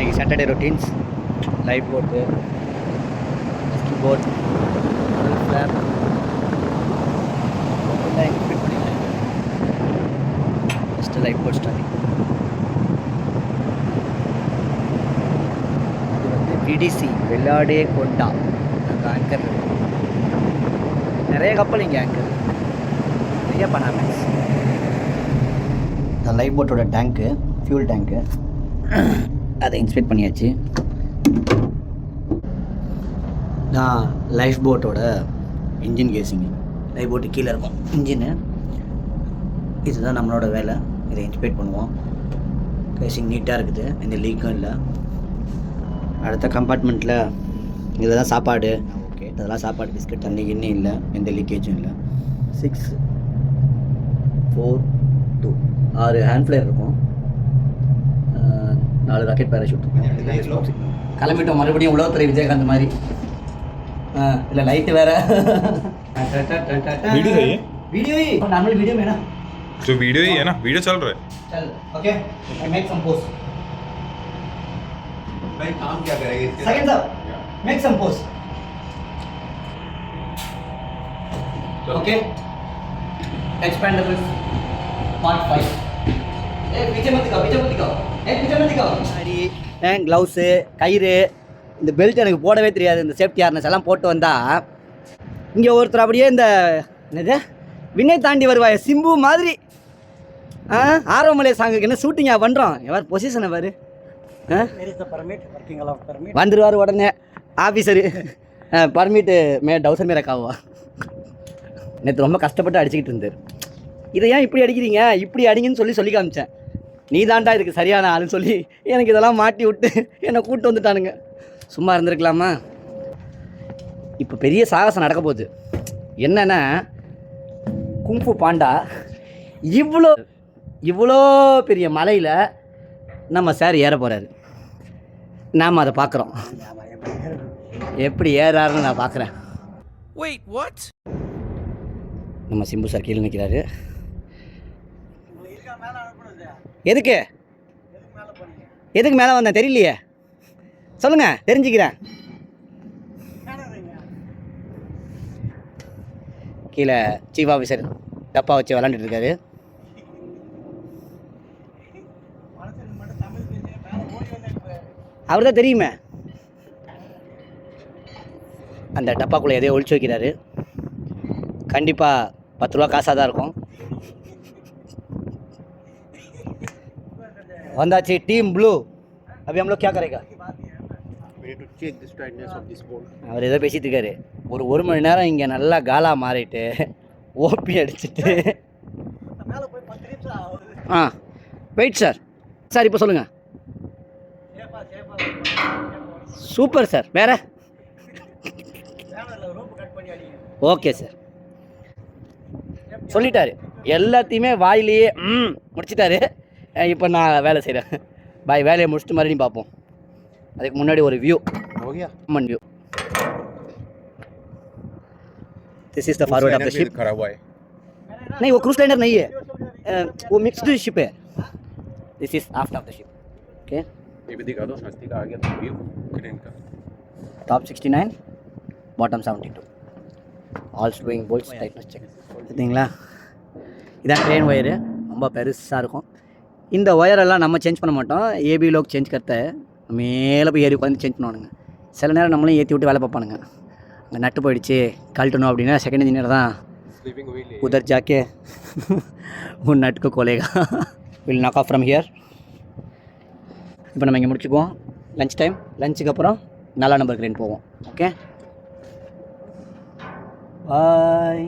இன்றைக்கி Saturday routines live போட்டு ஸ்கி போட் ஃபஸ்ட்டு லைவ் போட் ஸ்டார்டிங் இது வந்து பிடிசி வெள்ளாடே கொண்டா. அந்த ஆங்கர் நிறைய கப்பல் இங்கே ஆங்கர் நிறைய பனாமேக்ஸ் இந்த லைஃப் போட்டோட டேங்க்கு ஃபியூல் டேங்க்கு அதை இன்ஸ்பெக்ட் பண்ணியாச்சு. நான் லைஃப் போட்டோட இன்ஜின் கேசிங்கு லைஃப் போட்டு கீழே இருக்கும். இன்ஜினு இதுதான் நம்மளோட வேலை. இதை இன்ஸ்பெக்ட் பண்ணுவோம். கேசிங் நீட்டாக இருக்குது. எந்த லீக்கும் இல்லை. அடுத்த கம்பார்ட்மெண்ட்டில் இதில் தான் சாப்பாடு. ஓகே இதெல்லாம் சாப்பாடு பிஸ்கட் தண்ணி கிண்ணி இல்லை. எந்த லீக்கேஜும் இல்லை. சிக்ஸ் ஃபோர் டூ ஆறு ஹேண்ட் ஃப்ளேர் இருக்கும். நாலு ராக்கெட் பேராஷூட் கிளம்பிட்டோம் மறுபடியும் உலகத்துறை விஜயகாந்த் மாதிரி இல்லை லைட்டு வேற वीडियो सही है वीडियो ही नॉर्मल वीडियो में ना तो वीडियो ही है ना वीडियो चल रहा है चल okay I make some post भाई काम क्या करेंगे इसके second sir make some post okay Expendables part 5 சரி க்ளவுஸு கயிறு இந்த பெல்ட் எனக்கு போடவே தெரியாது இந்த சேஃப்டி ஆர்னஸ் எல்லாம் போட்டு வந்தால் இங்கே ஒருத்தர் அப்படியே இந்த என்னது? வினை தாண்டி வருவாய் சிம்பு மாதிரி. ஆ ஆரோமலை சாங்குக்கு என்ன ஷூட்டிங்காக பண்ணுறோம் எவர் பொசிஷனை பாரு. வந்துடுவார் உடனே. ஆஃபீஸரு பர்மிட்டு மே டவுசர் மேரக்காவா நேற்று ரொம்ப கஷ்டப்பட்டு அடிச்சுக்கிட்டு இருந்தார். இதை ஏன் இப்படி அடிக்கிறீங்க? இப்படி அடிங்கன்னு சொல்லி சொல்லி காமிச்சேன். நீ தாண்டா இதுக்கு சரியான ஆளுன்னு சொல்லி எனக்கு இதெல்லாம் மாட்டி விட்டு என்னை கூப்பிட்டு வந்துட்டானுங்க. சும்மா இருந்திருக்கலாமா? இப்போ பெரிய சாகசம் நடக்க போகுது. என்னன்னா குங்ஃபு பாண்டா இவ்வளோ இவ்வளோ பெரிய மலையில் நம்ம சார் ஏற போகிறாரு நாம் அதை பார்க்குறோம் எப்படி ஏறாருன்னு நான் பார்க்குறேன்? நம்ம சிம்பு சார் கீழே நிற்கிறாரு எதுக்கு? எதுக்கு மேலே வந்தேன்? தெரியலையே. சொல்லுங்கள் தெரிஞ்சுக்கிறேன். கீழே சீஃப் ஆஃபீஸர் டப்பா வச்சு விளாண்டுட்டு இருக்காரு. அவர் தான் தெரியுமே. அந்த டப்பாக்குள்ளே எதையோ ஒழிச்சு வைக்கிறாரு. கண்டிப்பாக பத்து ரூபா காசாக தான் இருக்கும். To check the tightness of this bolt. அவர் ஏதோ பேசிட்டு இருக்காரு. ஒரு ஒரு மணி நேரம் இங்கே நல்லா காலா மாறிட்டு ஓபி அடிச்சிட்டு. ஆ வெயிட் சார் சார் இப்போ சொல்லுங்கள் சூப்பர் சார் வேற? ஓகே சார் சொல்லிட்டாரு. எல்லாத்தையுமே வாயிலேயே ம் முடிச்சிட்டாரு. இப்போ நான் வேலை செய்கிறேன் பாய் வேலையை முடிச்சுட்டு மறுபடியும் பார்ப்போம் அதுக்கு முன்னாடி ஒரு வியூ हो गया common view this is the forward of the ship खराब हुआ है नहीं वो क्रूज लाइनर नहीं है अ, वो मिक्स्ड शिप है this is aft of the ship okay ये भी दिखा दो हस्ती का आ गया तो व्यू क्रेन का top 69 bottom 72 all stowing poles tightness check பார்த்தீங்களா இதான் ட்ரெயின் ஒயரு ரொம்ப பெருசாக இருக்கும் இந்த ஒயரெல்லாம் நம்ம சேஞ்ச் பண்ண மாட்டோம். ஏபி லோக் சேஞ்ச் கருத்தை மேலே போய் ஏறி உட்காந்து சேஞ்ச் பண்ணுவானுங்க. சில நேரம் நம்மளும் ஏற்றி விட்டு வேலை பார்ப்பானுங்க. அங்கே நட்டு போயிடுச்சு கழட்டணும் அப்படின்னா செகண்ட் இன்ஜினியர் தான் உதர் ஜாக்கே. உன் நட்டுக்கு கொலைகா. Will knock off from here இப்போ நம்ம இங்கே முடிச்சுக்குவோம். லன்ச் டைம் லஞ்சுக்கு அப்புறம் நல்லா நம்பர் கிரேன் போவோம். Okay bye